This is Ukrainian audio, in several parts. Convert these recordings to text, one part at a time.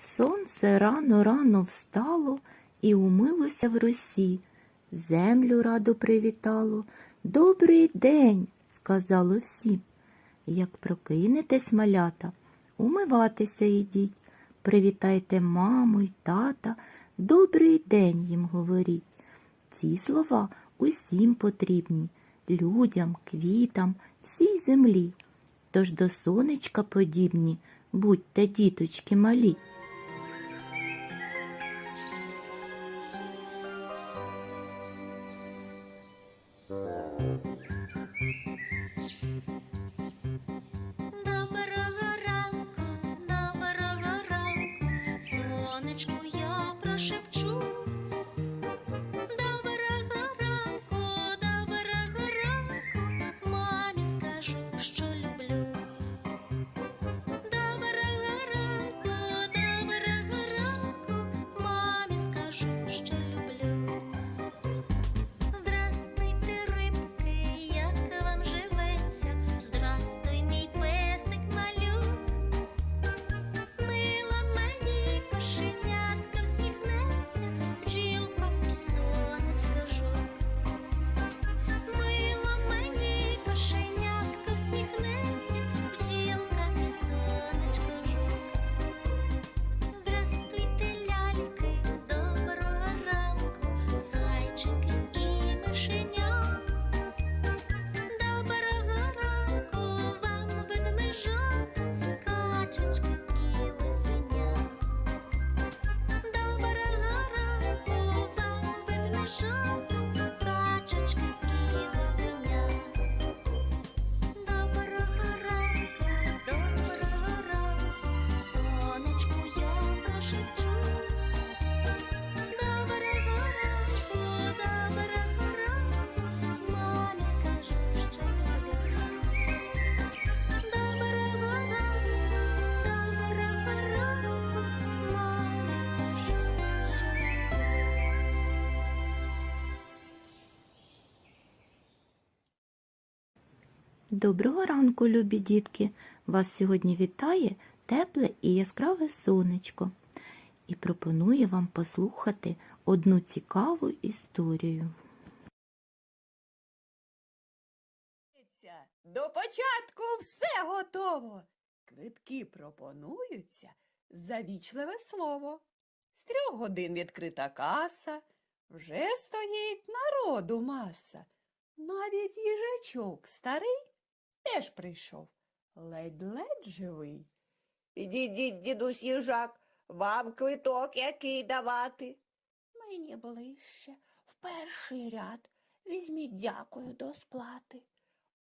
Сонце рано рано встало і умилося в росі. Землю радо привітало. Добрий день, сказало всім. Як прокинетесь, малята, умиватися йдіть. Привітайте маму й тата, добрий день їм говоріть. Ці слова усім потрібні людям, квітам, всій землі. Тож до сонечка подібні, будьте діточки малі. Доброго ранку, любі дітки! Вас сьогодні вітає тепле і яскраве сонечко і пропонує вам послухати одну цікаву історію. До початку все готово. Квитки пропонуються за вічливе слово. З трьох годин відкрита каса, вже стоїть народу маса. Навіть їжачок старий теж прийшов, ледь-ледь живий. Підійдіть, дідусь їжак, вам квиток який давати. Мені ближче, в перший ряд. Візьміть дякую до сплати.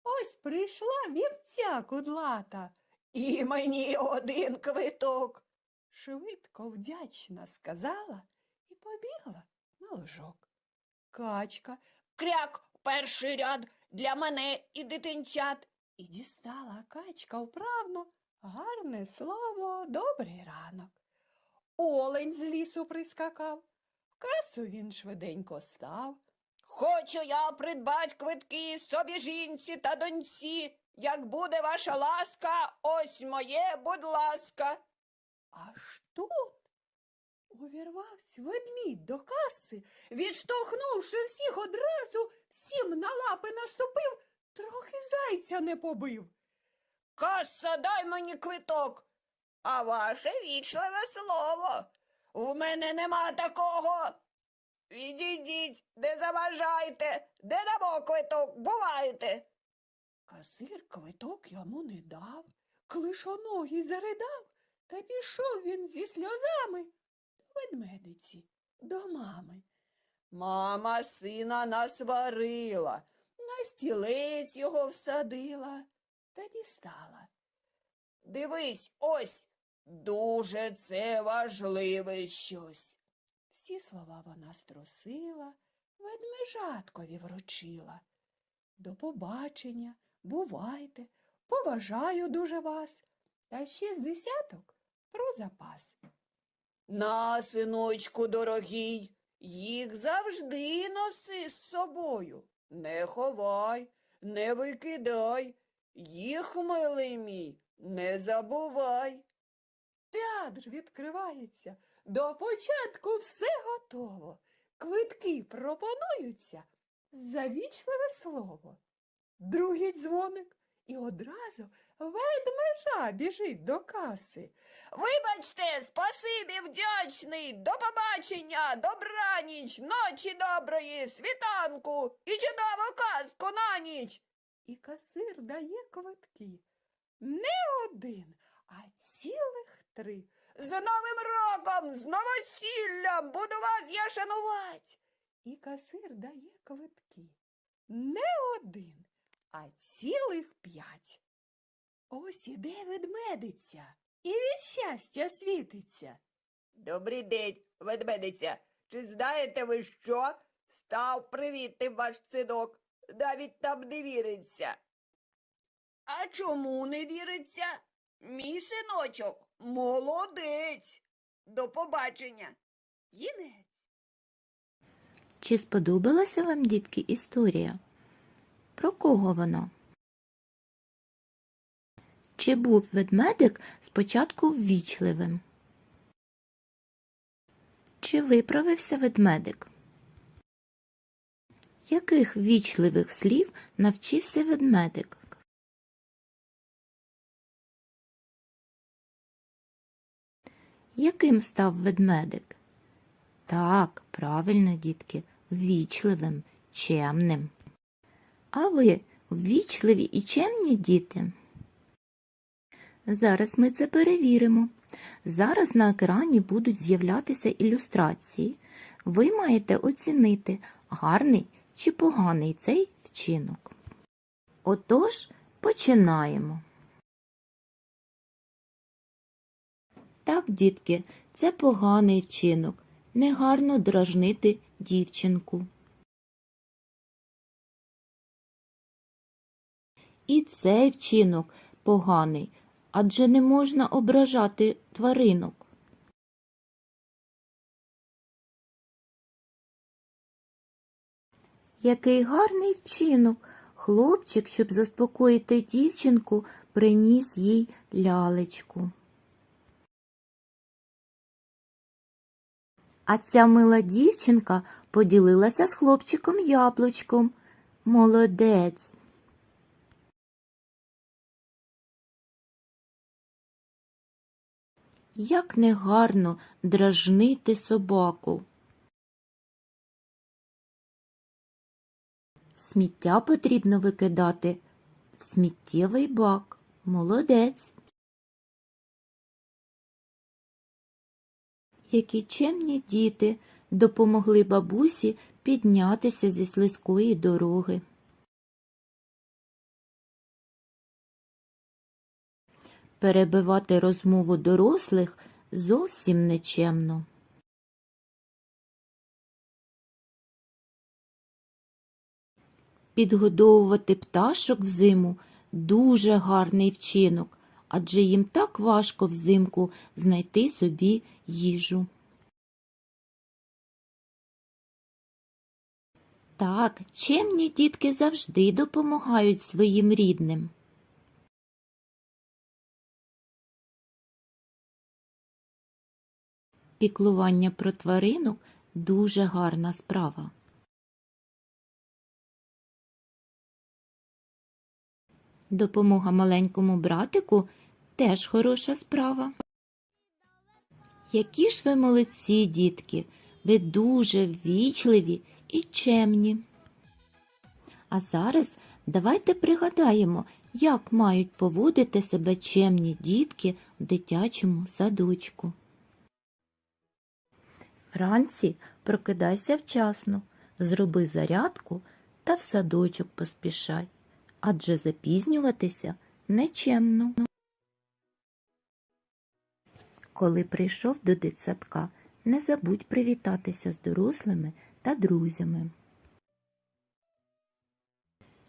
Ось прийшла вівця кудлата. І мені один квиток. Швидко вдячна сказала і побігла на ложок. Качка, кряк перший ряд для мене і дитинчат. І дістала качка вправно гарне слово, добрий ранок. Олень з лісу прискакав. Касу він швиденько став. Хочу я придбать квитки собі жінці та доньці. Як буде ваша ласка, ось моє, будь ласка. Аж тут увірвався ведмідь до каси, відштовхнувши всіх одразу, всім на лапи наступив, трохи зайця не побив. Каса, дай мені квиток. А ваше вічливе слово. У мене нема такого. Відійдіть, не заважайте, де дамо квиток, бувайте. Касир квиток йому не дав, клишоногий заридав, та пішов він зі сльозами до ведмедиці, до мами. Мама сина насварила, на стілець його всадила та дістала. Дивись, ось Дуже це важливе щось. Всі слова вона струсила, ведмежаткові вручила. До побачення, бувайте, поважаю дуже вас, та ще з десяток про запас. На, синочку дорогий, їх завжди носи з собою. Не ховай, не викидай, їх, милий мій, не забувай. Театр відкривається. До початку все готово. Квитки пропонуються за вічливе слово. Другий дзвоник і одразу ведмежа біжить до каси. Вибачте, спасибі, вдячний, до побачення, добраніч, ночі доброї, світанку і чудову казку на ніч. І касир дає квитки. Не один, а цілих три. З Новим роком, з новосіллям буду вас я шанувати. І касир дає квитки. Не один, а цілих п'ять. Ось іде ведмедиця і від щастя світиться. Добрий день, ведмедиця. Чи знаєте ви що? Став привітним ваш синок. Навіть там не віриться. А чому не віриться? Мій синочок молодець. До побачення. Кінець. Чи сподобалася вам, дітки, історія? Про кого вона? Чи був ведмедик спочатку ввічливим? Чи виправився ведмедик? Яких ввічливих слів навчився ведмедик? Яким став ведмедик? Так, правильно, дітки, ввічливим, чемним. А ви ввічливі і чемні діти? Зараз ми це перевіримо. Зараз на екрані будуть з'являтися ілюстрації. Ви маєте оцінити, гарний чи поганий цей вчинок. Отож, починаємо. Так, дітки, це поганий вчинок. Негарно дражнити дівчинку. І цей вчинок поганий, адже не можна ображати тваринок. Який гарний вчинок. Хлопчик, щоб заспокоїти дівчинку, приніс їй лялечку. А ця мила дівчинка поділилася з хлопчиком яблучком. Молодець. Як негарно дражнити собаку. Сміття потрібно викидати в сміттєвий бак. Молодець. Які чемні діти допомогли бабусі піднятися зі слизької дороги. Перебивати розмову дорослих зовсім нечемно. Підгодовувати пташок взиму дуже гарний вчинок, адже їм так важко взимку знайти собі їжу. Так, чемні дітки завжди допомагають своїм рідним. Піклування про тваринок дуже гарна справа. Допомога маленькому братику теж хороша справа. Які ж ви молодці, дітки, ви дуже ввічливі і чемні. А зараз давайте пригадаємо, як мають поводити себе чемні дітки в дитячому садочку. Вранці прокидайся вчасно, зроби зарядку та в садочок поспішай, адже запізнюватися нечемно. Коли прийшов до дитсадка, не забудь привітатися з дорослими та друзями.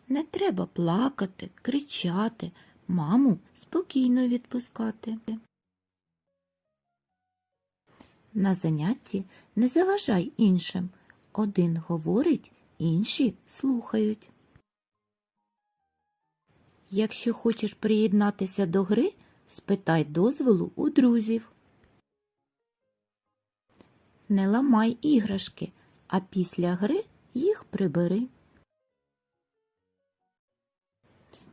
Не треба плакати, кричати, маму спокійно відпускати. На занятті не заважай іншим. Один говорить, інші слухають. Якщо хочеш приєднатися до гри, спитай дозволу у друзів. Не ламай іграшки, а після гри їх прибери.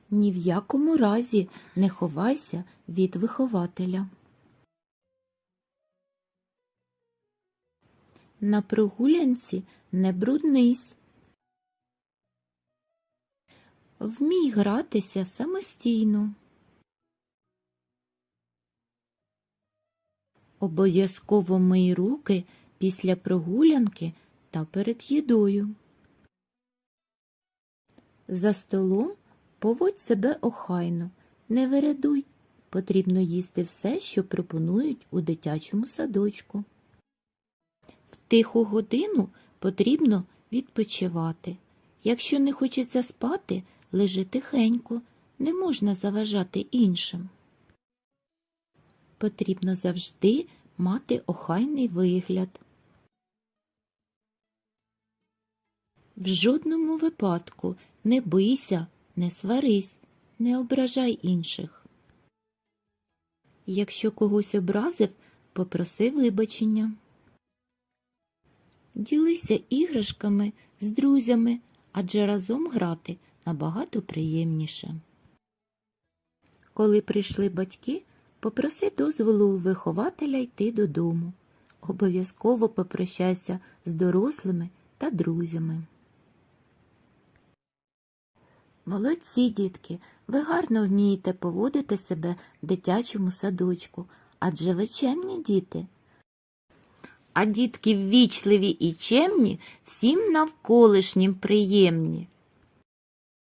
Ні в якому разі не ховайся від вихователя. На прогулянці не бруднись. Вмій гратися самостійно. Обов'язково мий руки після прогулянки та перед їдою. За столом поводь себе охайно, не вередуй. Потрібно їсти все, що пропонують у дитячому садочку. Тиху годину потрібно відпочивати. Якщо не хочеться спати, лежи тихенько, не можна заважати іншим. Потрібно завжди мати охайний вигляд. В жодному випадку не бийся, не сварись, не ображай інших. Якщо когось образив, попроси вибачення. Ділися іграшками з друзями, адже разом грати набагато приємніше. Коли прийшли батьки, попроси дозволу у вихователя йти додому. Обов'язково попрощайся з дорослими та друзями. Молодці, дітки, ви гарно вмієте поводити себе в дитячому садочку, адже ви чемні діти. А дітки ввічливі і чемні всім навколишнім приємні.